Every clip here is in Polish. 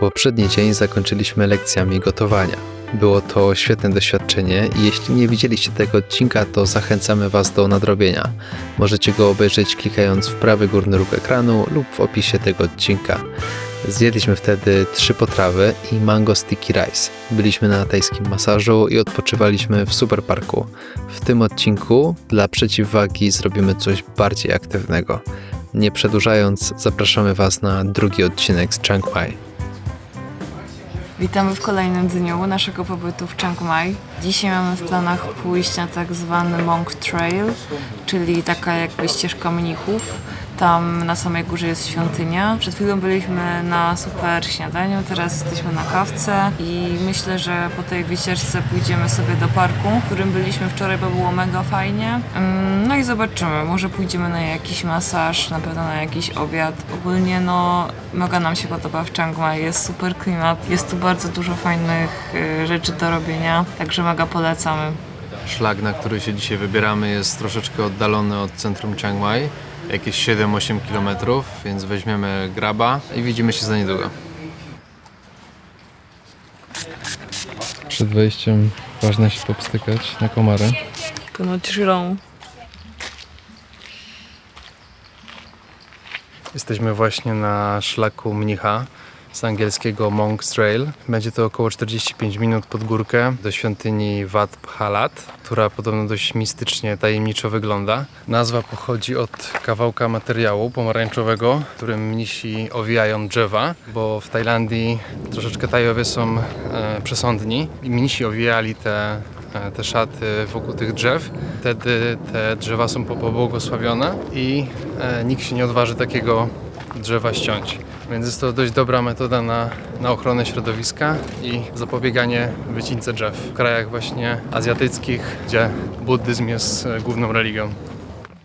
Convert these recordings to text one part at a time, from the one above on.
Poprzedni dzień zakończyliśmy lekcjami gotowania. Było to świetne doświadczenie i jeśli nie widzieliście tego odcinka, to zachęcamy Was do nadrobienia. Możecie go obejrzeć klikając w prawy górny róg ekranu lub w opisie tego odcinka. Zjedliśmy wtedy trzy potrawy i mango sticky rice. Byliśmy na tajskim masażu i odpoczywaliśmy w superparku. W tym odcinku dla przeciwwagi zrobimy coś bardziej aktywnego. Nie przedłużając, zapraszamy Was na drugi odcinek z Chiang Mai. Witamy w kolejnym dniu naszego pobytu w Chiang Mai. Dzisiaj mamy w planach pójść na tak zwany Monk Trail, czyli taka jakby ścieżka mnichów. Tam na samej górze jest świątynia. Przed chwilą byliśmy na super śniadaniu, teraz jesteśmy na kawce i myślę, że po tej wycieczce pójdziemy sobie do parku, w którym byliśmy wczoraj, bo było mega fajnie. Ym, No i zobaczymy, może pójdziemy na jakiś masaż, na pewno na jakiś obiad. Ogólnie no mega nam się podoba w Chiang Mai, jest super klimat, jest tu bardzo dużo fajnych y, rzeczy do robienia, także mega polecamy. Szlak, na który się dzisiaj wybieramy, jest troszeczkę oddalony od centrum Chiang Mai, jakieś 7-8 km, więc weźmiemy graba i widzimy się za niedługo. Przed wejściem ważne się popstykać na komary. Ponoć żrą. Jesteśmy właśnie na szlaku mnicha z angielskiego Monk's Trail. Będzie to około 45 minut pod górkę do świątyni Wat Phalat, która podobno dość mistycznie, tajemniczo wygląda. Nazwa pochodzi od kawałka materiału pomarańczowego, którym mnisi owijają drzewa, bo w Tajlandii troszeczkę Tajowie są e, przesądni i mnisi owijali te e, te szaty wokół tych drzew. Wtedy te drzewa są po- pobłogosławione i e, nikt się nie odważy takiego drzewa ściąć. Więc jest to dość dobra metoda na, na ochronę środowiska i zapobieganie wycince drzew w krajach właśnie azjatyckich, gdzie buddyzm jest e, główną religią.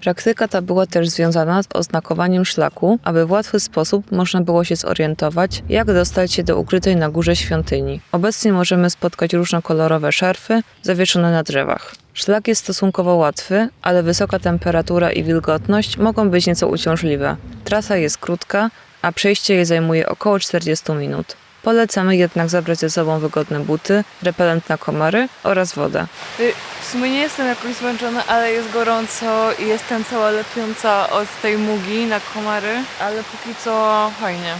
Praktyka ta była też związana z oznakowaniem szlaku, aby w łatwy sposób można było się zorientować, jak dostać się do ukrytej na górze świątyni. Obecnie możemy spotkać różnokolorowe szarfy zawieszone na drzewach. Szlak jest stosunkowo łatwy, ale wysoka temperatura i wilgotność mogą być nieco uciążliwe. Trasa jest krótka, a przejście jej zajmuje około 40 minut. Polecamy jednak zabrać ze sobą wygodne buty, repelent na komary oraz wodę. Y, W sumie nie jestem jakoś zmęczona, ale jest gorąco i jestem cała lepiąca od tej mugi na komary, ale póki co fajnie.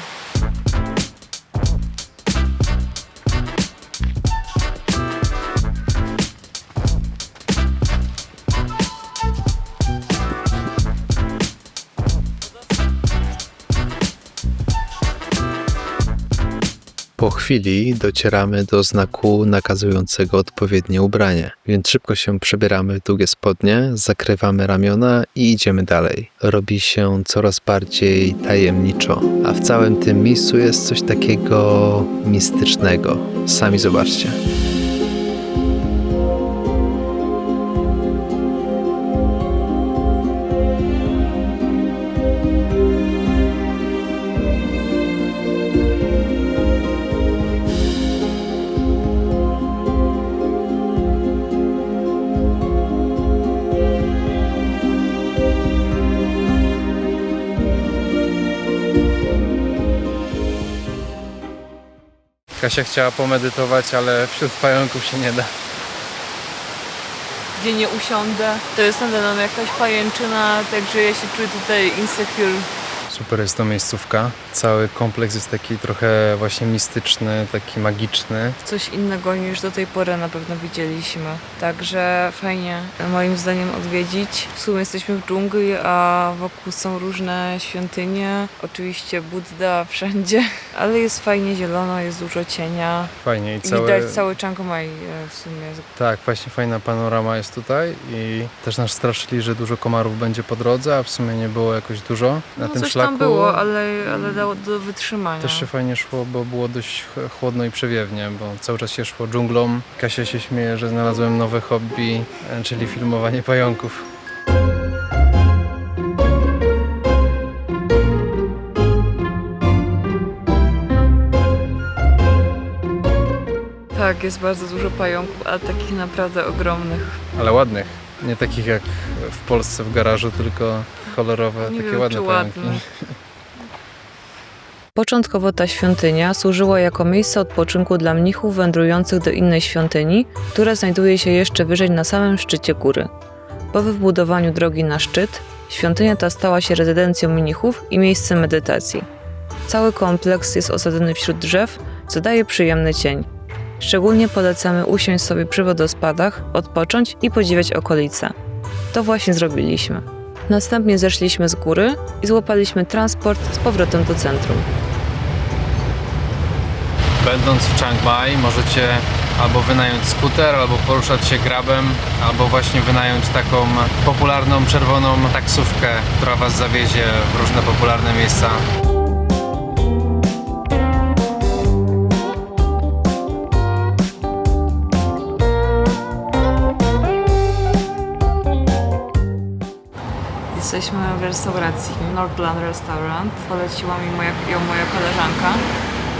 Po chwili docieramy do znaku nakazującego odpowiednie ubranie, więc szybko się przebieramy w długie spodnie, zakrywamy ramiona i idziemy dalej. Robi się coraz bardziej tajemniczo, a w całym tym miejscu jest coś takiego mistycznego. Sami zobaczcie. Kasia chciała pomedytować, ale wśród pająków się nie da. Gdzie nie usiądę, to jest nade mną jakaś pajęczyna, także ja się czuję tutaj insecure. Super jest to miejscówka. Cały kompleks jest taki trochę właśnie mistyczny, taki magiczny. Coś innego niż do tej pory na pewno widzieliśmy. Także fajnie moim zdaniem odwiedzić. W sumie jesteśmy w dżungli, a wokół są różne świątynie. Oczywiście Budda wszędzie, ale jest fajnie zielono, jest dużo cienia. Fajnie i całe... Widać cały Chiang Mai e, w sumie. Tak, właśnie fajna panorama jest tutaj i też nas straszyli, że dużo komarów będzie po drodze, a w sumie nie było jakoś dużo na No tym coś szlaku. tam było, ale, ale dało do wytrzymania. Też się fajnie szło, bo było dość ch- chłodno i przewiewnie, bo cały czas się szło dżunglą. Kasia się śmieje, że znalazłem nowe hobby, e, czyli filmowanie pająków. Tak, jest bardzo dużo pająków, ale takich naprawdę ogromnych. Ale ładnych. Nie takich jak w Polsce w garażu, tylko kolorowe, Nie takie wiem, ładne czy pająki. ładne. Początkowo ta świątynia służyła jako miejsce odpoczynku dla mnichów wędrujących do innej świątyni, która znajduje się jeszcze wyżej na samym szczycie góry. Po wybudowaniu drogi na szczyt, świątynia ta stała się rezydencją mnichów i miejscem medytacji. Cały kompleks jest osadzony wśród drzew, co daje przyjemny cień. Szczególnie polecamy usiąść sobie przy wodospadach, odpocząć i podziwiać okolice. To właśnie zrobiliśmy. Następnie zeszliśmy z góry i złapaliśmy transport z powrotem do centrum. Będąc w Chiang Mai możecie albo wynająć skuter, albo poruszać się grabem, albo właśnie wynająć taką popularną czerwoną taksówkę, która Was zawiezie w różne popularne miejsca. Jesteśmy w restauracji Northland Restaurant. Poleciła mi moja, ją moja koleżanka.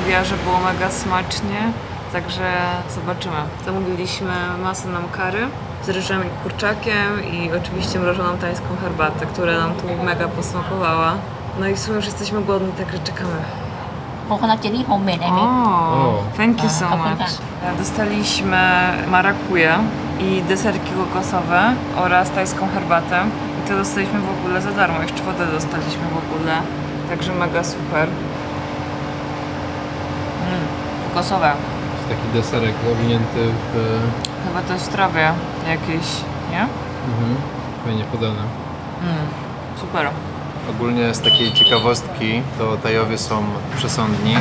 Mówiła, że było mega smacznie, także zobaczymy. Zamówiliśmy masę nam kary z ryżem i kurczakiem i oczywiście mrożoną tańską herbatę, która nam tu mega posmakowała. No i w sumie już jesteśmy głodni, także czekamy. โคโคนัทเจลลี่โฮมเมดไอเม็ด O, thank you so A, much. Afryka. Dostaliśmy marakuję i deserki kokosowe oraz tajską herbatę. To dostaliśmy w ogóle za darmo, jeszcze wodę dostaliśmy w ogóle. Także mega super. Mm, kokosowe. Taki deserek owinięty w... Chyba to jest trawie jakieś, nie? Mhm. Fajnie podane. Mm, super. Ogólnie z takiej ciekawostki to Tajowie są przesądni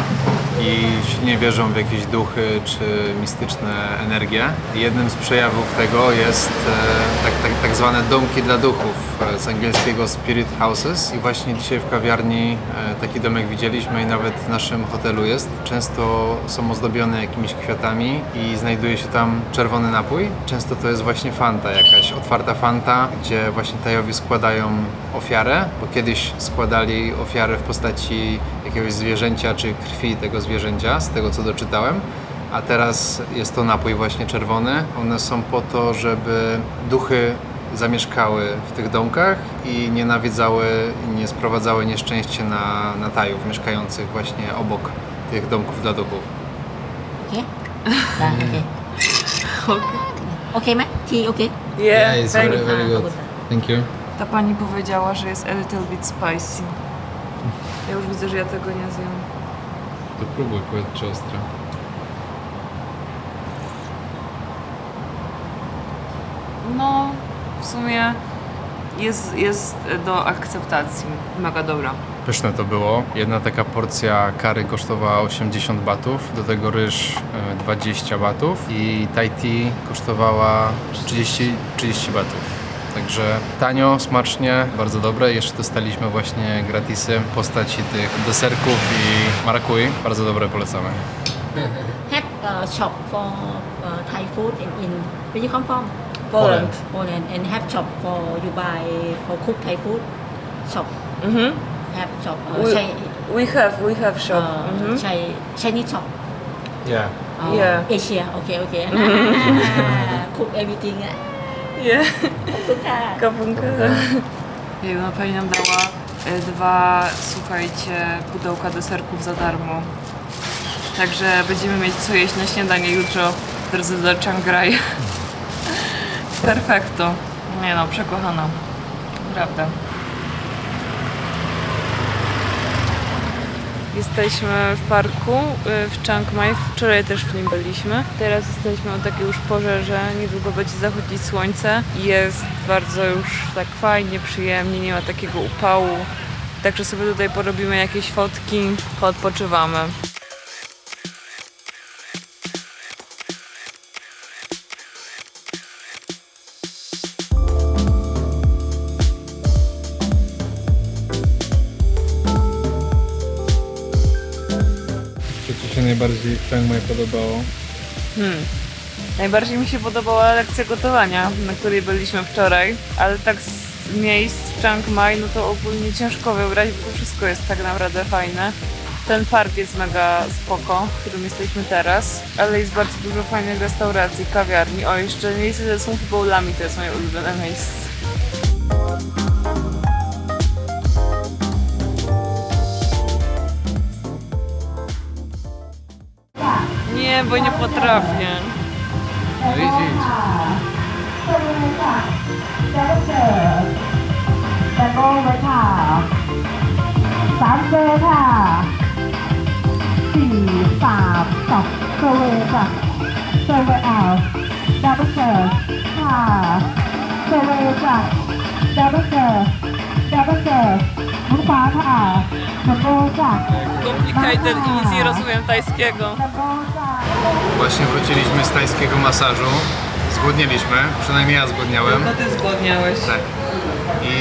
i silnie wierzą w jakieś duchy czy mistyczne energie. Jednym z przejawów tego jest e, tak, tak, tak zwane domki dla duchów, e, z angielskiego Spirit Houses i właśnie dzisiaj w kawiarni e, taki domek widzieliśmy i nawet w naszym hotelu jest. Często są ozdobione jakimiś kwiatami i znajduje się tam czerwony napój. Często to jest właśnie fanta, jakaś otwarta fanta, gdzie właśnie Tajowie składają ofiarę, bo kiedyś składali ofiarę w postaci jakiegoś zwierzęcia czy krwi tego zwierzęcia, z tego co doczytałem. A teraz jest to napój właśnie czerwony. One są po to, żeby duchy zamieszkały w tych domkach i nie nawiedzały, nie sprowadzały nieszczęście na, na tajów mieszkających właśnie obok tych domków dla duchów. Okay? Yeah, okay. Okay. Okay. Yeah, it's very, very good. Thank you. Ta pani powiedziała, że jest a little bit spicy. Ja już widzę, że ja tego nie zjem. To próbuj, powiedz czy ostre. No, w sumie jest, jest do akceptacji. Mega dobra. Pyszne to było. Jedna taka porcja kary kosztowała 80 batów, do tego ryż e, 20 batów i Thai tea kosztowała 30, 30 batów. Także tanio, smacznie, bardzo dobre. Jeszcze dostaliśmy właśnie gratisy w postaci tych deserków i marakui. Bardzo dobre, polecamy. have a shop for uh, Thai food in in where you come from Poland. Poland and have shop for you buy for cook Thai food shop Mhm. have shop We- uh, Chai, We have, we have shop. uh, Mhm. Chai, Chinese shop Yeah. uh, Yeah. Asia okay okay cook everything eh? Nie. Kapłonka. Kapłonka. Jedna pani nam dała e, dwa, słuchajcie, pudełka deserków za darmo. Także będziemy mieć co jeść na śniadanie jutro, drodzy do Changraj. Perfekto. Nie no, przekochana. Prawda. Jesteśmy w parku y, w Chiang Mai. Wczoraj też w nim byliśmy. Teraz jesteśmy o takiej już porze, że niedługo będzie zachodzić słońce. Jest bardzo już tak fajnie, przyjemnie, nie ma takiego upału. Także sobie tutaj porobimy jakieś fotki, poodpoczywamy. Się najbardziej w Chiang Mai podobało? Hmm. Najbardziej mi się podobała lekcja gotowania, na której byliśmy wczoraj, ale tak z miejsc w Chiang Mai, no to ogólnie ciężko wybrać, bo to wszystko jest tak naprawdę fajne. Ten park jest mega spoko, w którym jesteśmy teraz, ale jest bardzo dużo fajnych restauracji, kawiarni. O, jeszcze miejsce ze Smoothie Bowlami to jest moje ulubione miejsce. Nie, bo nie potrafię. No idź, idź. Complicated i rozumiem tajskiego. Właśnie wróciliśmy z tajskiego masażu. Zgłodnieliśmy, przynajmniej ja zgłodniałem. No ty zgłodniałeś. Tak. I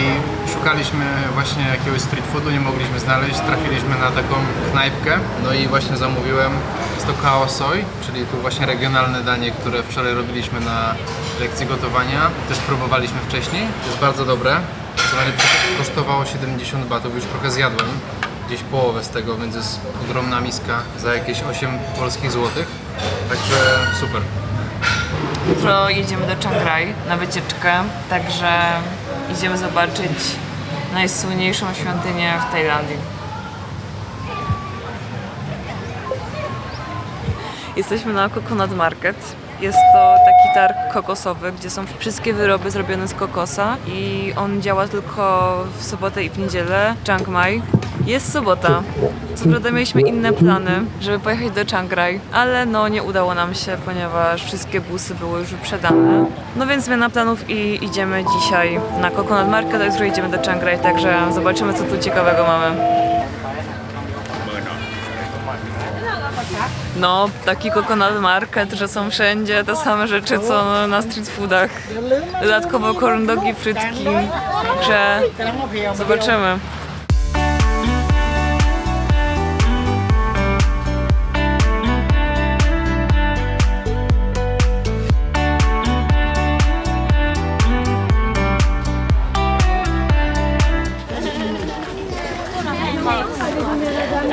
szukaliśmy właśnie jakiegoś street foodu, nie mogliśmy znaleźć. Trafiliśmy na taką knajpkę. No i właśnie zamówiłem jest to kao soy, czyli tu właśnie regionalne danie, które wczoraj robiliśmy na lekcji gotowania. Też próbowaliśmy wcześniej. Jest bardzo dobre. Kosztowało 70 batów, już trochę zjadłem. Gdzieś połowę z tego, więc jest ogromna miska za jakieś 8 polskich złotych. Także super. Jutro jedziemy do Chiang Rai na wycieczkę, także idziemy zobaczyć najsłynniejszą świątynię w Tajlandii. Jesteśmy na Coconut Market. Jest to taki targ kokosowy, gdzie są wszystkie wyroby zrobione z kokosa i on działa tylko w sobotę i w niedzielę. Chiang Mai. Jest sobota. Co prawda mieliśmy inne plany, żeby pojechać do Chiang Rai, ale no nie udało nam się, ponieważ wszystkie busy były już wyprzedane. No więc zmiana planów i idziemy dzisiaj na Coconut Market, a jutro idziemy do Chiang Rai, także zobaczymy co tu ciekawego mamy. No, taki coconut market, że są wszędzie te same rzeczy co na street foodach. Dodatkowo corn dogi, frytki, także zobaczymy.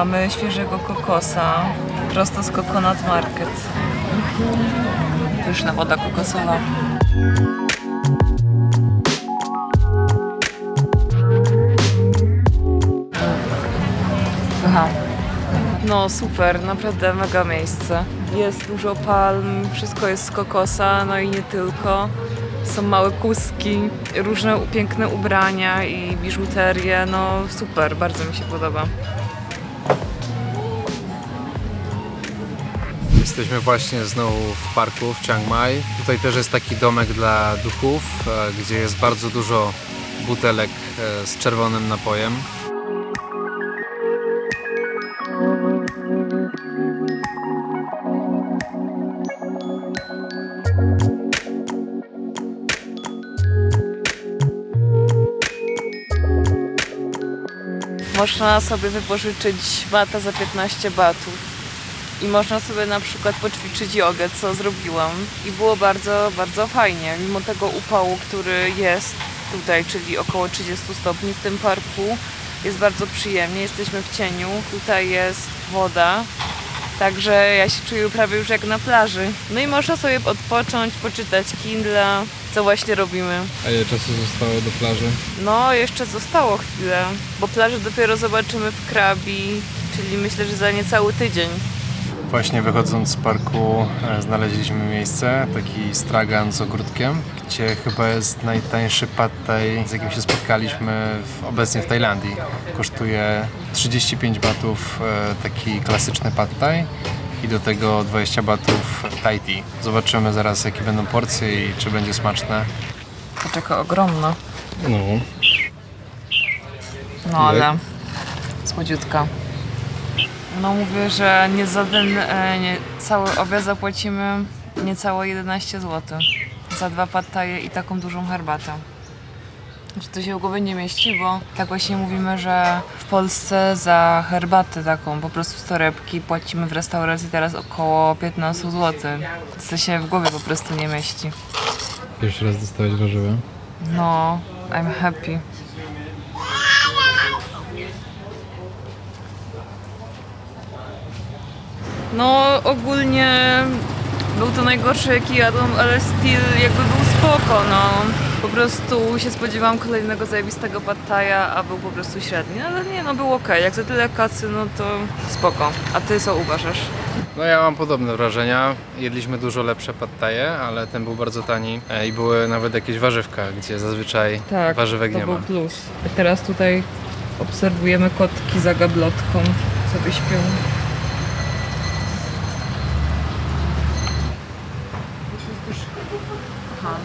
Mamy świeżego kokosa, prosto z Coconut Market. Pyszna woda kokosowa. Aha. No super, naprawdę mega miejsce. Jest dużo palm, wszystko jest z kokosa, no i nie tylko. Są małe kuski, różne piękne ubrania i biżuterię, no super, bardzo mi się podoba. Jesteśmy właśnie znowu w parku w Chiang Mai. Tutaj też jest taki domek dla duchów, e, gdzie jest bardzo dużo butelek e, z czerwonym napojem. Można sobie wypożyczyć bata za 15 batów i można sobie na przykład poćwiczyć jogę, co zrobiłam. I było bardzo, bardzo fajnie, mimo tego upału, który jest tutaj, czyli około 30 stopni w tym parku. Jest bardzo przyjemnie, jesteśmy w cieniu, tutaj jest woda, także ja się czuję prawie już jak na plaży. No i można sobie odpocząć, poczytać Kindle, co właśnie robimy. A ile czasu zostało do plaży? No, jeszcze zostało chwilę, bo plażę dopiero zobaczymy w Krabi, czyli myślę, że za niecały tydzień. Właśnie wychodząc z parku e, znaleźliśmy miejsce, taki stragan z ogródkiem, gdzie chyba jest najtańszy pad thai, z jakim się spotkaliśmy w, obecnie w Tajlandii. Kosztuje 35 batów e, taki klasyczny pad thai i do tego 20 batów thai tea. Zobaczymy zaraz jakie będą porcje i czy będzie smaczne. To taka ogromna. No. No ale słodziutka. No mówię, że nie za ten e, nie, cały obiad zapłacimy niecałe 11 zł. Za dwa pattaje i taką dużą herbatę. Że to się w głowie nie mieści, bo tak właśnie mówimy, że w Polsce za herbatę taką, po prostu z torebki płacimy w restauracji teraz około 15 zł. To się w głowie po prostu nie mieści. Pierwszy raz dostałeś warzywa? No, I'm happy. No, ogólnie był to najgorszy jaki jadłam, ale still jakby był spoko, no. Po prostu się spodziewałam kolejnego zajebistego pattaja, a był po prostu średni, ale nie, no był okej. Jak za tyle kacy, no to spoko. A ty co uważasz? No ja mam podobne wrażenia. Jedliśmy dużo lepsze pattaje, ale ten był bardzo tani e, i były nawet jakieś warzywka, gdzie zazwyczaj warzywek nie ma. Tak, plus. Teraz tutaj obserwujemy kotki za gablotką, sobie śpią.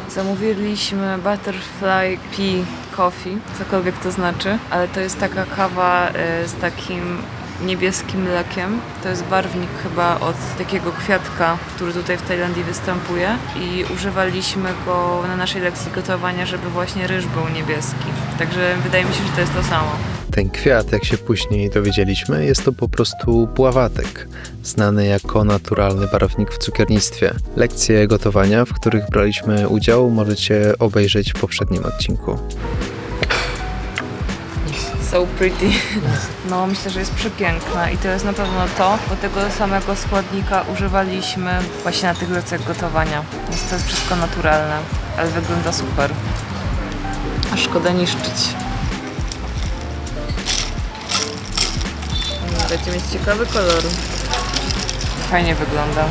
Zamówiliśmy Butterfly Pea Coffee, cokolwiek to znaczy, ale to jest taka kawa e, z takim niebieskim mlekiem. To jest barwnik chyba od takiego kwiatka, który tutaj w Tajlandii występuje i używaliśmy go na naszej lekcji gotowania, żeby właśnie ryż był niebieski. Także wydaje mi się, że to jest to samo. Ten kwiat, jak się później dowiedzieliśmy, jest to po prostu pławatek, znany jako naturalny barwnik w cukiernictwie. Lekcje gotowania, w których braliśmy udział, możecie obejrzeć w poprzednim odcinku. So pretty. No myślę, że jest przepiękna i to jest na pewno to, bo tego samego składnika używaliśmy właśnie na tych lekcjach gotowania. Więc to jest wszystko naturalne, ale wygląda super. A szkoda niszczyć. Będzie mieć ciekawy kolor. Fajnie wygląda.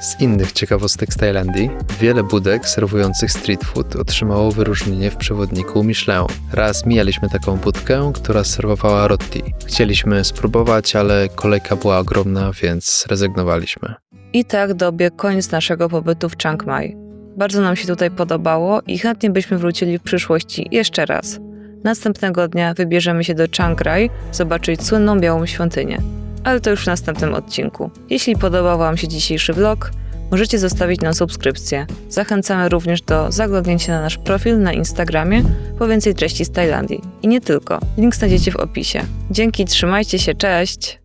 Z innych ciekawostek z Tajlandii, wiele budek serwujących street food otrzymało wyróżnienie w przewodniku Michelin. Raz mijaliśmy taką budkę, która serwowała roti. Chcieliśmy spróbować, ale kolejka była ogromna, więc zrezygnowaliśmy. I tak dobiegł koniec naszego pobytu w Chiang Mai. Bardzo nam się tutaj podobało i chętnie byśmy wrócili w przyszłości jeszcze raz. Następnego dnia wybierzemy się do Chiang Rai zobaczyć słynną białą świątynię. Ale to już w następnym odcinku. Jeśli podobał Wam się dzisiejszy vlog, możecie zostawić nam subskrypcję. Zachęcamy również do zaglądnięcia na nasz profil na Instagramie po więcej treści z Tajlandii. I nie tylko. Link znajdziecie w opisie. Dzięki, trzymajcie się, cześć!